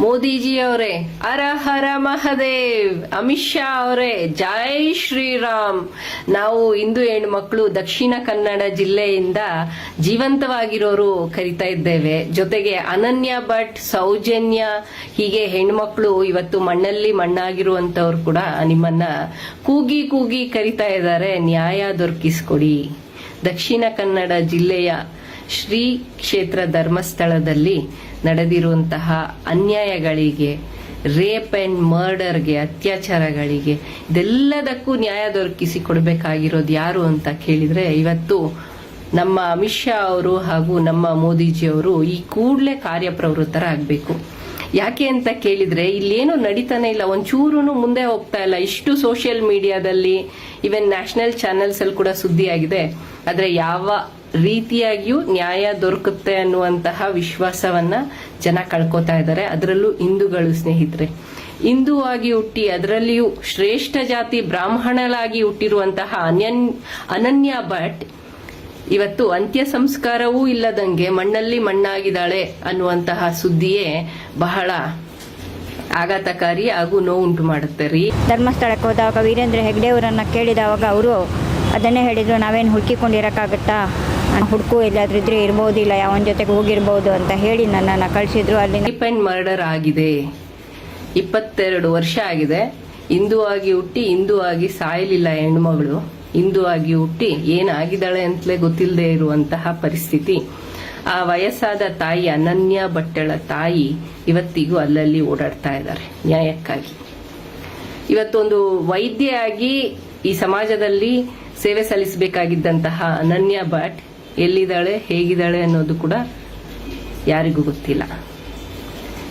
ಮೋದಿಜಿ ಅವರೇ ಹರ ಹರ ಮಹದೇವ್, ಅಮಿತ್ ಶಾ ಅವರೇ, ಜೈ ಶ್ರೀರಾಮ್. ನಾವು ಹಿಂದೂ ಹೆಣ್ಮಕ್ಳು ದಕ್ಷಿಣ ಕನ್ನಡ ಜಿಲ್ಲೆಯಿಂದ ಜೀವಂತವಾಗಿರೋರು ಕರಿತಾ ಇದ್ದೇವೆ. ಜೊತೆಗೆ ಅನನ್ಯ ಭಟ್, ಸೌಜನ್ಯ, ಹೀಗೆ ಹೆಣ್ಮಕ್ಳು ಇವತ್ತು ಮಣ್ಣಲ್ಲಿ ಮಣ್ಣಾಗಿರುವಂತವ್ರು ಕೂಡ ನಿಮ್ಮನ್ನ ಕೂಗಿ ಕೂಗಿ ಕರಿತಾ ಇದ್ದಾರೆ. ನ್ಯಾಯ ದೊರಕಿಸ್ಕೊಡಿ. ದಕ್ಷಿಣ ಕನ್ನಡ ಜಿಲ್ಲೆಯ ಶ್ರೀ ಕ್ಷೇತ್ರ ಧರ್ಮಸ್ಥಳದಲ್ಲಿ ನಡೆದಿರುವಂತಹ ಅನ್ಯಾಯಗಳಿಗೆ ರೇಪ್ ಅಂಡ್ ಮರ್ಡರ್ಗೆ ಅತ್ಯಾಚಾರಗಳಿಗೆ ಇದೆಲ್ಲದಕ್ಕೂ ನ್ಯಾಯ ದೊರಕಿಸಿ ಕೊಡಬೇಕಾಗಿರೋದು ಯಾರು ಅಂತ ಕೇಳಿದ್ರೆ ಇವತ್ತು ನಮ್ಮ ಅಮಿತ್ ಶಾ ಅವರು ಹಾಗೂ ನಮ್ಮ ಮೋದಿಜಿ ಅವರು ಈ ಕೂಡಲೇ ಕಾರ್ಯಪ್ರವೃತ್ತರಾಗಬೇಕು. ಯಾಕೆ ಅಂತ ಕೇಳಿದ್ರೆ ಇಲ್ಲೇನು ನಡೀತಾನೆ ಇಲ್ಲ ಒಂಚೂರು ಮುಂದೆ ಹೋಗ್ತಾ ಇಲ್ಲ. ಇಷ್ಟು ಸೋಷಿಯಲ್ ಮೀಡಿಯಾದಲ್ಲಿ ಇವನ್ ನ್ಯಾಷನಲ್ ಚಾನೆಲ್ಸ್ ಅಲ್ಲಿ ಕೂಡ ಸುದ್ದಿ ಆಗಿದೆ ಆದ್ರೆ ಯಾವ ರೀತಿಯಾಗಿಯೂ ನ್ಯಾಯ ದೊರಕುತ್ತೆ ಅನ್ನುವಂತಹ ವಿಶ್ವಾಸವನ್ನ ಜನ ಕಳ್ಕೊತಾ ಇದ್ದಾರೆ. ಅದರಲ್ಲೂ ಹಿಂದೂಗಳು ಸ್ನೇಹಿತರೆ. ಹಿಂದೂ ಆಗಿ ಹುಟ್ಟಿ ಅದರಲ್ಲಿಯೂ ಶ್ರೇಷ್ಠ ಜಾತಿ ಬ್ರಾಹ್ಮಣಳಾಗಿ ಹುಟ್ಟಿರುವಂತಹ ಅನ್ಯನ್, ಅನನ್ಯ ಭಟ್ ಇವತ್ತು ಅಂತ್ಯ ಸಂಸ್ಕಾರವೂ ಇಲ್ಲದಂಗೆ ಮಣ್ಣಲ್ಲಿ ಮಣ್ಣಾಗಿದ್ದಾಳೆ ಅನ್ನುವಂತಹ ಸುದ್ದಿಯೇ ಬಹಳ ಆಘಾತಕಾರಿ ಹಾಗೂ ನೋವುಂಟು ಮಾಡುತ್ತೆ. ರೀ. ಧರ್ಮಸ್ಥಳಕ್ಕೆ ಹೋದಾಗ ವೀರೇಂದ್ರ ಹೆಗ್ಡೆಯವರನ್ನ ಕೇಳಿದವಾಗ ಅವರು ಅದನ್ನೇ ಹೇಳಿದ್ರು, ನಾವೇನು ಹುಡುಕಿಕೊಂಡಿರೋಕ್ಕಾಗತ್ತಾ? ಹುಡುಕು ಎಲ್ಲಾದ್ರೂ ಇದ್ರೆ ಇರ್ಬೋದಿಲ್ಲ ಯಾವನ ಜೊತೆಗೆ ಹೋಗಿರ್ಬೋದು ಅಂತ ಹೇಳಿ ನನ್ನನ್ನು ಕಳಿಸಿದ್ರು ಅಲ್ಲಿ ಡಿಪೆಂಡ್ ಮರ್ಡರ್ ಆಗಿದೆ. ಇಪ್ಪತ್ತೆರಡು ವರ್ಷ ಆಗಿದೆ. ಹಿಂದೂ ಆಗಿ ಹುಟ್ಟಿ, ಹಿಂದೂ ಆಗಿ ಸಾಯಲಿಲ್ಲ ಹೆಣ್ಮಗಳು ಹಿಂದೂ ಆಗಿ ಹುಟ್ಟಿ ಏನಾಗಿದ್ದಾಳೆ ಅಂತಲೇ ಗೊತ್ತಿಲ್ಲದೆ ಇರುವಂತಹ ಪರಿಸ್ಥಿತಿ. ಆ ವಯಸ್ಸಾದ ತಾಯಿ ಅನನ್ಯ ಬಟ್ಟೆಳ ತಾಯಿ ಇವತ್ತಿಗೂ ಅಲ್ಲಲ್ಲಿ ಓಡಾಡ್ತಾ ಇದ್ದಾರೆ, ನ್ಯಾಯಕ್ಕಾಗಿ. ಇವತ್ತೊಂದು ವೈದ್ಯ ಆಗಿ ಈ ಸಮಾಜದಲ್ಲಿ ಸೇವೆ ಸಲ್ಲಿಸಬೇಕಾಗಿದ್ದಂತಹ ಅನನ್ಯ ಭಟ್ ಎಲ್ಲಿದ್ದಾಳೆ, ಹೇಗಿದ್ದಾಳೆ ಅನ್ನೋದು ಕೂಡ ಯಾರಿಗೂ ಗೊತ್ತಿಲ್ಲ.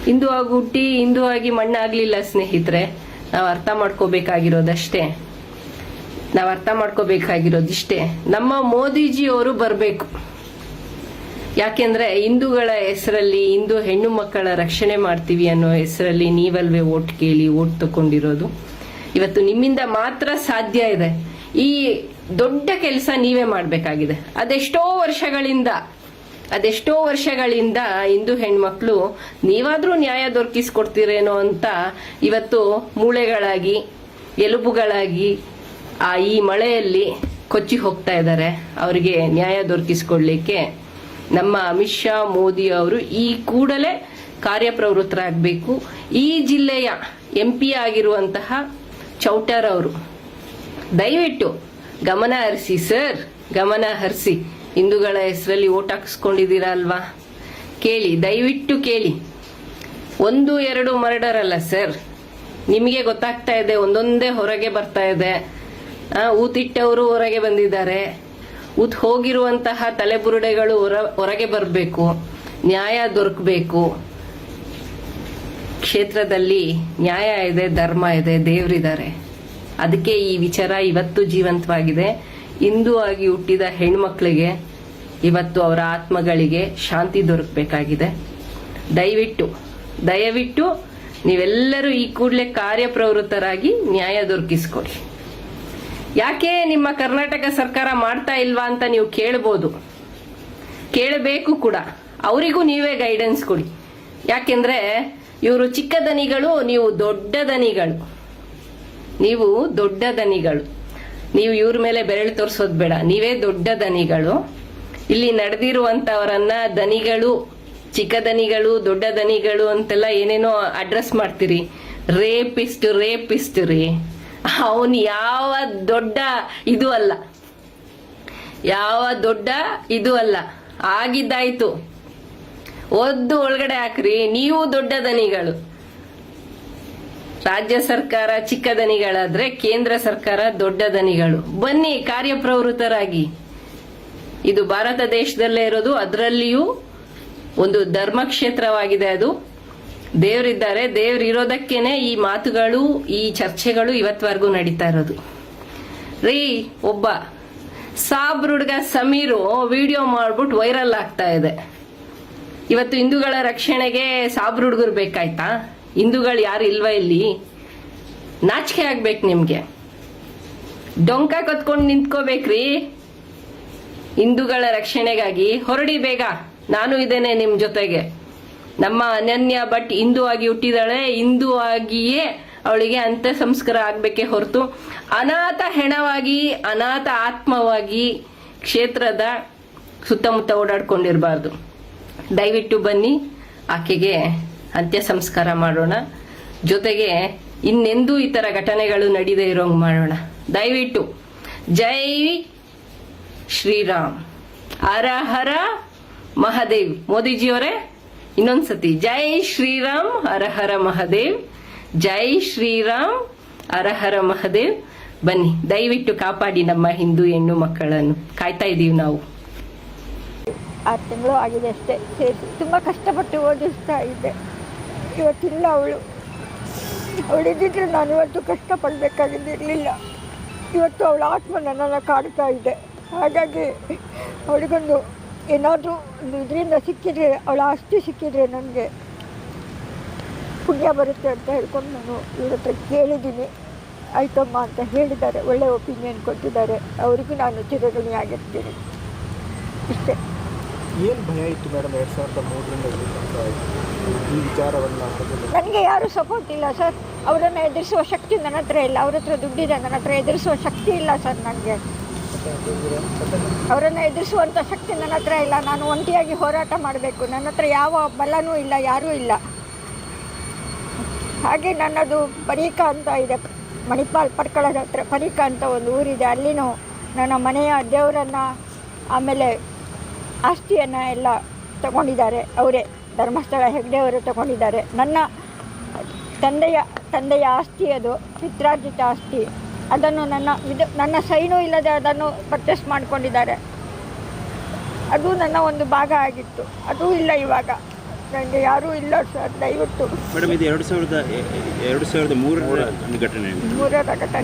ಹಿಂದೂ ಆಗಿ ಹುಟ್ಟಿ ಹಿಂದೂ ಆಗಿ ಮಣ್ಣಾಗ್ಲಿಲ್ಲ ಸ್ನೇಹಿತರೆ. ನಾವು ಅರ್ಥ ಮಾಡ್ಕೋಬೇಕಾಗಿರೋದಷ್ಟೇ. ನಾವು ಅರ್ಥ ಮಾಡ್ಕೋಬೇಕಾಗಿರೋದಿಷ್ಟೇ. ನಮ್ಮ ಮೋದಿಜಿ ಅವರು ಬರಬೇಕು. ಯಾಕೆಂದ್ರೆ ಹಿಂದೂಗಳ ಹೆಸರಲ್ಲಿ ಹಿಂದೂ ಹೆಣ್ಣು ಮಕ್ಕಳ ರಕ್ಷಣೆ ಮಾಡ್ತೀವಿ ಅನ್ನೋ ಹೆಸರಲ್ಲಿ ನೀವಲ್ವೇ ಓಟ್ ಕೇಳಿ ಓಟ್ ತಕೊಂಡಿರೋದು ಇವತ್ತು ನಿಮ್ಮಿಂದ ಮಾತ್ರ ಸಾಧ್ಯ ಇದೆ. ಈ ದೊಡ್ಡ ಕೆಲಸ ನೀವೇ ಮಾಡಬೇಕಾಗಿದೆ. ಅದೆಷ್ಟೋ ವರ್ಷಗಳಿಂದ ಅದೆಷ್ಟೋ ವರ್ಷಗಳಿಂದ ಇಂದು ಹೆಣ್ಮಕ್ಳು ನೀವಾದ್ರೂ ನ್ಯಾಯ ದೊರಕಿಸ್ಕೊಡ್ತೀರೇನೋ ಅಂತ ಇವತ್ತು ಮೂಳೆಗಳಾಗಿ, ಎಲುಬುಗಳಾಗಿ ಆ ಈ ಮಳೆಯಲ್ಲಿ ಕೊಚ್ಚಿ ಹೋಗ್ತಾ ಇದ್ದಾರೆ. ಅವರಿಗೆ ನ್ಯಾಯ ದೊರಕಿಸ್ಕೊಡ್ಲಿಕ್ಕೆ ನಮ್ಮ ಅಮಿತ್ ಶಾ, ಮೋದಿ ಅವರು ಈ ಕೂಡಲೇ ಕಾರ್ಯಪ್ರವೃತ್ತರಾಗಬೇಕು. ಈ ಜಿಲ್ಲೆಯ ಎಂ ಪಿ ಆಗಿರುವಂತಹ ಚೌಟರ್ ಅವರು, ದಯವಿಟ್ಟು ಗಮನ ಹರಿಸಿ, ಸರ್, ಗಮನ ಹರಿಸಿ. ಹಿಂದೂಗಳ ಹೆಸರಲ್ಲಿ ಓಟ್ ಹಾಕಿಸ್ಕೊಂಡಿದ್ದೀರಾ ಅಲ್ವಾ ಕೇಳಿ, ದಯವಿಟ್ಟು ಕೇಳಿ. ಒಂದು, ಎರಡು ಮರ್ಡರ್ ಅಲ್ಲ ಸರ್. ನಿಮಗೆ ಗೊತ್ತಾಗ್ತಾ ಇದೆ, ಒಂದೊಂದೇ ಹೊರಗೆ ಬರ್ತಾ ಇದೆ. ಊತಿಟ್ಟವರು ಹೊರಗೆ ಬಂದಿದ್ದಾರೆ. ಊತ್ ಹೋಗಿರುವಂತಹ ತಲೆಬುರುಡೆಗಳು ಹೊರ, ಹೊರಗೆ ಬರಬೇಕು. ನ್ಯಾಯ ದೊರಕಬೇಕು. ಕ್ಷೇತ್ರದಲ್ಲಿ ನ್ಯಾಯ ಇದೆ, ಧರ್ಮ ಇದೆ, ದೇವರಿದ್ದಾರೆ. ಅದಕ್ಕೆ ಈ ವಿಚಾರ ಇವತ್ತು ಜೀವಂತವಾಗಿದೆ. ಹಿಂದೂ ಆಗಿ ಹುಟ್ಟಿದ ಹೆಣ್ಮಕ್ಳಿಗೆ ಇವತ್ತು ಅವರ ಆತ್ಮಗಳಿಗೆ ಶಾಂತಿ ದೊರಕಬೇಕಾಗಿದೆ. ದಯವಿಟ್ಟು ದಯವಿಟ್ಟು ನೀವೆಲ್ಲರೂ ಈ ಕೂಡಲೇ ಕಾರ್ಯಪ್ರವೃತ್ತರಾಗಿ ನ್ಯಾಯ ದೊರಕಿಸ್ಕೊಡಿ. ಯಾಕೆ ನಿಮ್ಮ ಕರ್ನಾಟಕ ಸರ್ಕಾರ ಮಾಡ್ತಾ ಇಲ್ವಾ ಅಂತ ನೀವು ಕೇಳ್ಬೋದು. ಕೇಳಬೇಕು ಕೂಡ. ಅವರಿಗೂ ನೀವೇ ಗೈಡೆನ್ಸ್ ಕೊಡಿ. ಯಾಕೆಂದ್ರೆ ಇವರು ಚಿಕ್ಕ ದನಿಗಳು, ನೀವು ದೊಡ್ಡ ದನಿಗಳು. ನೀವು ದೊಡ್ಡ ದನಿಗಳು. ನೀವು ಇವ್ರ ಮೇಲೆ ಬೆರಳು ತೋರಿಸೋದು ಬೇಡ. ನೀವೇ ದೊಡ್ಡ ದನಿಗಳು. ಇಲ್ಲಿ ನಡೆದಿರುವಂತವರನ್ನ ದನಿಗಳು, ಚಿಕ್ಕ ದನಿಗಳು, ದೊಡ್ಡ ದನಿಗಳು ಅಂತೆಲ್ಲ ಏನೇನೋ ಅಡ್ರೆಸ್ ಮಾಡ್ತೀರಿ. ರೇಪಿಸ್ಟ್ ರೇಪಿಸ್ಟ್ ರೀ. ಅವನು ಯಾವ ದೊಡ್ಡ ಇದು ಅಲ್ಲ. ಯಾವ ದೊಡ್ಡ ಇದು ಅಲ್ಲ. ಆಗಿದ್ದಾಯ್ತು. ಒದ್ದು ಒಳಗಡೆ ಹಾಕ್ರಿ. ನೀವು ದೊಡ್ಡ ದನಿಗಳು. ರಾಜ್ಯ ಸರ್ಕಾರ ಚಿಕ್ಕ ದನಿಗಳಾದ್ರೆ ಕೇಂದ್ರ ಸರ್ಕಾರ ದೊಡ್ಡ ದನಿಗಳು. ಬನ್ನಿ ಕಾರ್ಯಪ್ರವೃತ್ತರಾಗಿ. ಇದು ಭಾರತ ದೇಶದಲ್ಲೇ ಇರೋದು, ಅದರಲ್ಲಿಯೂ ಒಂದು ಧರ್ಮಕ್ಷೇತ್ರವಾಗಿದೆ ಅದು. ದೇವರಿದ್ದಾರೆ ದೇವ್ರು ಇರೋದಕ್ಕೇನೆ ಈ ಮಾತುಗಳು, ಈ ಚರ್ಚೆಗಳು ಇವತ್ವರೆಗೂ ನಡೀತಾ ಇರೋದು. ರೀ, ಒಬ್ಬ ಸಾಬ್ರ ಹುಡುಗ ಸಮೀರು ವಿಡಿಯೋ ಮಾಡ್ಬಿಟ್ಟು ವೈರಲ್ ಆಗ್ತಾ ಇದೆ. ಇವತ್ತು ಹಿಂದೂಗಳ ರಕ್ಷಣೆಗೆ ಸಾಬ್ರ ಹುಡುಗರು ಬೇಕಾಯ್ತಾ? ಹಿಂದೂಗಳು ಯಾರು ಇಲ್ವಾ ಇಲ್ಲಿ? ನಾಚಿಕೆ ಆಗ್ಬೇಕು ನಿಮ್ಗೆ. ಡೊಂಕ ಕತ್ಕೊಂಡು ನಿಂತ್ಕೋಬೇಕ್ರಿ. ಹಿಂದೂಗಳ ರಕ್ಷಣೆಗಾಗಿ ಹೊರಡಿ ಬೇಗ. ನಾನು ಇದ್ದೇನೆ ನಿಮ್ ಜೊತೆಗೆ. ನಮ್ಮ ಅನನ್ಯ ಭಟ್ ಹಿಂದೂ ಆಗಿ ಹುಟ್ಟಿದಾಳೆ. ಹಿಂದೂ ಆಗಿಯೇ ಅವಳಿಗೆ ಅಂತ್ಯ ಸಂಸ್ಕಾರ ಆಗ್ಬೇಕೇ ಹೊರತು ಅನಾಥ ಹೆಣವಾಗಿ, ಅನಾಥ ಆತ್ಮವಾಗಿ ಕ್ಷೇತ್ರದ ಸುತ್ತಮುತ್ತ ಓಡಾಡ್ಕೊಂಡಿರಬಾರ್ದು. ದಯವಿಟ್ಟು ಬನ್ನಿ. ಆಕೆಗೆ ಅಂತ್ಯ ಸಂಸ್ಕಾರ ಮಾಡೋಣ. ಜೊತೆಗೆ ಇನ್ನೆಂದೂ ಈ ತರ ಘಟನೆಗಳು ನಡೀದೇ ಇರೋಂಗ್ ಮಾಡೋಣ. ದಯವಿಟ್ಟು ಜೈ ಶ್ರೀರಾಮ್. ಹರ ಹರ ಮಹಾದೇವ್. ಮೋದಿಜಿಯವರೇ, ಇನ್ನೊಂದ್ಸತಿ ಜೈ ಶ್ರೀರಾಮ್, ಹರ ಹರ ಮಹಾದೇವ್. ಜೈ ಶ್ರೀರಾಮ್, ಹರ ಹರ ಮಹಾದೇವ್. ಬನ್ನಿ, ದಯವಿಟ್ಟು ಕಾಪಾಡಿ ನಮ್ಮ ಹಿಂದೂ ಹೆಣ್ಣು ಮಕ್ಕಳನ್ನು. ಕಾಯ್ತಾ ಇದೀವಿ ನಾವು. ಆರು ತಿಂಗಳು ಆಗಿದೆ ಅಷ್ಟೇ. ತುಂಬಾ ಕಷ್ಟಪಟ್ಟು ಓದಿಸ್ತಾ ಇದ್ದೆ. ಇವತ್ತಿಲ್ಲ ಅವಳು. ಅವಳಿದ್ದಿದ್ರೆ ನಾನು ಇವತ್ತು ಕಷ್ಟಪಡಬೇಕಾಗಿದ್ದಿರಲಿಲ್ಲ. ಇವತ್ತು ಅವಳ ಆತ್ಮ ನನ್ನನ್ನು ಕಾಡ್ತಾ ಇದೆ. ಹಾಗಾಗಿ ಅವಳಿಗೊಂದು ಏನಾದರೂ ಒಂದು ಇದರಿಂದ ಸಿಕ್ಕಿದ್ರೆ, ಅವಳ ಆಸ್ತಿ ಸಿಕ್ಕಿದ್ರೆ ನನಗೆ ಪುಣ್ಯ ಬರುತ್ತೆ ಅಂತ ಹೇಳ್ಕೊಂಡು ನಾನು ಇವ್ರ ಹತ್ರ ಕೇಳಿದ್ದೀನಿ. ಆಯ್ತಮ್ಮ ಅಂತ ಹೇಳಿದ್ದಾರೆ. ಒಳ್ಳೆಯ ಒಪಿನಿಯನ್ ಕೊಟ್ಟಿದ್ದಾರೆ. ಅವರಿಗೂ ನಾನು ಚಿರಗಣಿಯಾಗಿರ್ತೀನಿ ಇಷ್ಟೇ. ಏನು ಭಯ ಇತ್ತು ಮೇಡಮ್ ಎರಡು ಸಾವಿರದ ಮೂರರಿಂದ ಈ ವಿಚಾರವನ್ನು ನನಗೆ ಯಾರು ಸಪೋರ್ಟ್ ಇಲ್ಲ ಸರ್ ಅವರನ್ನು ಎದುರಿಸುವ ಶಕ್ತಿ ನನ್ನ ಹತ್ರ ಇಲ್ಲ. ಅವ್ರ ಹತ್ರ ದುಡ್ಡಿದೆ ನನ್ನ ಹತ್ರ ಎದುರಿಸುವ ಶಕ್ತಿ ಇಲ್ಲ ಸರ್ ನನಗೆ. ಅವರನ್ನು ಎದುರಿಸುವಂಥ ಶಕ್ತಿ ನನ್ನ ಹತ್ರ ಇಲ್ಲ. ನಾನು ಒಂಟಿಯಾಗಿ ಹೋರಾಟ ಮಾಡಬೇಕು. ನನ್ನ ಹತ್ರ ಯಾವ ಬಲನೂ ಇಲ್ಲ, ಯಾರೂ ಇಲ್ಲ. ಹಾಗೆ ನನ್ನದು ಪರೀಕ ಅಂತ ಇದೆ. ಮಣಿಪಾಲ್ ಪಡ್ಕಳದ ಹತ್ರ ಪರೀಕ ಅಂತ ಒಂದು ಊರಿದೆ. ಅಲ್ಲಿನೂ ನನ್ನ ಮನೆಯ ದೇವರನ್ನು ಆಮೇಲೆ ಆಸ್ತಿಯನ್ನು ಎಲ್ಲ ತಗೊಂಡಿದ್ದಾರೆ. ಅವರೇ ಧರ್ಮಸ್ಥಳ ಹೆಗ್ಡೆಯವರು ತಗೊಂಡಿದ್ದಾರೆ. ನನ್ನ ತಂದೆಯ ತಂದೆಯ ಆಸ್ತಿ ಅದು ಪಿತ್ರಾರ್ಜಿತ ಆಸ್ತಿ. ಅದನ್ನು ನನ್ನ ಇದು ನನ್ನ ಸೈನು ಇಲ್ಲದೆ ಅದನ್ನು ಪರ್ಚೇಸ್ ಮಾಡಿಕೊಂಡಿದ್ದಾರೆ. ಅದು ನನ್ನ ಒಂದು ಭಾಗ ಆಗಿತ್ತು. ಅದು ಇಲ್ಲ ಇವಾಗ. ನನಗೆ ಯಾರೂ ಇಲ್ಲ ಸರ್ ದಯವಿಟ್ಟು. ಮೇಡಮ್ ಇದು ಎರಡು ಸಾವಿರದ ಎರಡು ಸಾವಿರದ ಮೂರರ ಒಂದು ಘಟನೆ ಮೂರರ ಘಟನೆ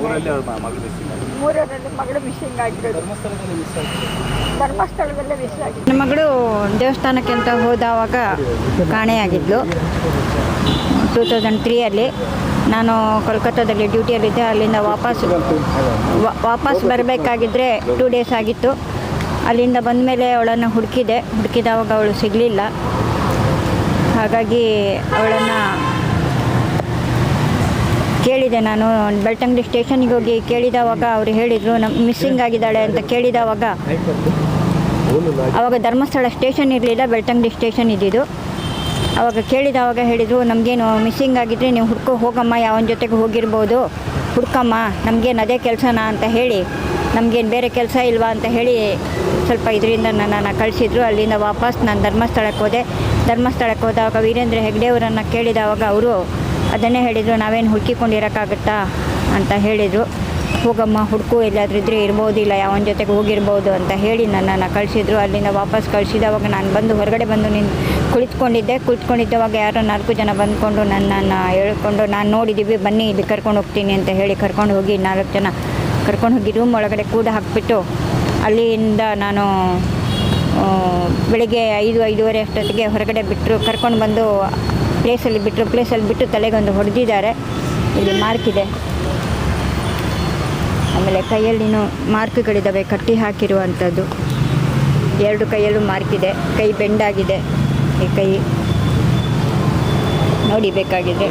ಮೂರರಲ್ಲಿ ಮಗಳು ಮಿಸ್ಸಿಂಗ್ ಆಗಿರೋದು. ಧರ್ಮಸ್ಥಳದಲ್ಲಿ ಮಗಳು ದೇವಸ್ಥಾನಕ್ಕೆ ಅಂತ ಹೋದವಾಗ ಕಾಣೆಯಾಗಿದ್ಲು. ಟೂ ತೌಸಂಡ್ ತ್ರೀಯಲ್ಲಿ ನಾನು ಕೋಲ್ಕತ್ತಾದಲ್ಲಿ ಡ್ಯೂಟಿಯಲ್ಲಿದ್ದೆ. ಅಲ್ಲಿಂದ ವಾಪಸ್ ವಾಪಸ್ ಬರಬೇಕಾಗಿದ್ದರೆ ಟೂ ಡೇಸ್ ಆಗಿತ್ತು. ಅಲ್ಲಿಂದ ಬಂದ ಮೇಲೆ ಅವಳನ್ನು ಹುಡುಕಿದೆ. ಹುಡುಕಿದವಾಗ ಅವಳು ಸಿಗಲಿಲ್ಲ. ಹಾಗಾಗಿ ಅವಳನ್ನು ಕೇಳಿದೆ ನಾನು. ಬೆಳ್ತಂಗಡಿ ಸ್ಟೇಷನ್ಗೆ ಹೋಗಿ ಕೇಳಿದವಾಗ ಅವರು ಹೇಳಿದರು ನಮ್ಮ ಮಿಸ್ಸಿಂಗ್ ಆಗಿದ್ದಾಳೆ ಅಂತ ಕೇಳಿದವಾಗ ಆವಾಗ ಧರ್ಮಸ್ಥಳ ಸ್ಟೇಷನ್ ಇರಲಿಲ್ಲ, ಬೆಳ್ತಂಗಡಿ ಸ್ಟೇಷನ್ ಇದ್ದಿದ್ದು. ಅವಾಗ ಕೇಳಿದವಾಗ ಹೇಳಿದರು, ನಮಗೇನು ಮಿಸ್ಸಿಂಗ್ ಆಗಿದ್ರೆ ನೀವು ಹುಡ್ಕೋ, ಹೋಗಮ್ಮ, ಯಾವನ ಜೊತೆಗೆ ಹೋಗಿರ್ಬೋದು. ಹುಡ್ಕಮ್ಮ, ನಮಗೇನು ಅದೇ ಕೆಲಸನಾ? ಅಂತ ಹೇಳಿ, ನಮಗೇನು ಬೇರೆ ಕೆಲಸ ಇಲ್ವಾ? ಅಂತ ಹೇಳಿ ಸ್ವಲ್ಪ ಇದರಿಂದ ನನ್ನನ್ನು ಕಳಿಸಿದ್ರು. ಅಲ್ಲಿಂದ ವಾಪಸ್ ನಾನು ಧರ್ಮಸ್ಥಳಕ್ಕೆ ಹೋದೆ. ಧರ್ಮಸ್ಥಳಕ್ಕೆ ಹೋದಾಗ ವೀರೇಂದ್ರ ಹೆಗ್ಡೆಯವರನ್ನು ಕೇಳಿದವಾಗ ಅವರು ಅದನ್ನೇ ಹೇಳಿದರು, ನಾವೇನು ಹುಡುಕಿಕೊಂಡಿರೋಕ್ಕಾಗುತ್ತಾ ಅಂತ ಹೇಳಿದರು. ಹೋಗಮ್ಮ, ಹುಡುಕು ಎಲ್ಲಾದ್ರೂ ಇದ್ರೆ ಇರ್ಬೋದಿಲ್ಲ, ಯಾವನ ಜೊತೆಗೆ ಹೋಗಿರ್ಬೋದು ಅಂತ ಹೇಳಿ ನನ್ನನ್ನು ಕಳಿಸಿದ್ರು. ಅಲ್ಲಿಂದ ವಾಪಸ್ ಕಳಿಸಿದವಾಗ ನಾನು ಬಂದು ಹೊರಗಡೆ ಬಂದು ನಿನ್ ಕುಳಿತುಕೊಂಡಿದ್ದೆ. ಕುಳಿತುಕೊಂಡಿದ್ದವಾಗ ಯಾರೋ ನಾಲ್ಕು ಜನ ಬಂದ್ಕೊಂಡು ನನ್ನನ್ನು ಹೇಳ್ಕೊಂಡು, ನಾನು ನೋಡಿದ್ದೀವಿ ಬನ್ನಿ ಇಲ್ಲಿ ಕರ್ಕೊಂಡು ಹೋಗ್ತೀನಿ ಅಂತ ಹೇಳಿ ಕರ್ಕೊಂಡು ಹೋಗಿ ನಾಲ್ಕು ಜನ ಕರ್ಕೊಂಡು ಹೋಗಿ ರೂಮ್ ಒಳಗಡೆ ಕೂಡ ಹಾಕಿಬಿಟ್ಟು ಅಲ್ಲಿಂದ ನಾನು ಬೆಳಿಗ್ಗೆ ಐದು, ಐದೂವರೆ ಅಷ್ಟೊತ್ತಿಗೆ ಹೊರಗಡೆ ಬಿಟ್ಟರು ಕರ್ಕೊಂಡು ಬಂದು ಪ್ಲೇಸಲ್ಲಿ ಬಿಟ್ಟರು ಪ್ಲೇಸಲ್ಲಿ ಬಿಟ್ಟು ತಲೆಗೊಂದು ಹೊಡೆದಿದ್ದಾರೆ. ಇಲ್ಲಿ ಮಾರ್ಕ್ ಇದೆ. ಆಮೇಲೆ ಕೈಯಲ್ಲಿನೂ ಮಾರ್ಕ್ಗಳಿದ್ದಾವೆ ಕಟ್ಟಿ ಹಾಕಿರುವಂಥದ್ದು. ಎರಡು ಕೈಯಲ್ಲೂ ಮಾರ್ಕ್ ಇದೆ. ಕೈ ಬೆಂಡಾಗಿದೆ ಈ ಕೈ ನೋಡಿ ಬೇಕಾಗಿದೆ.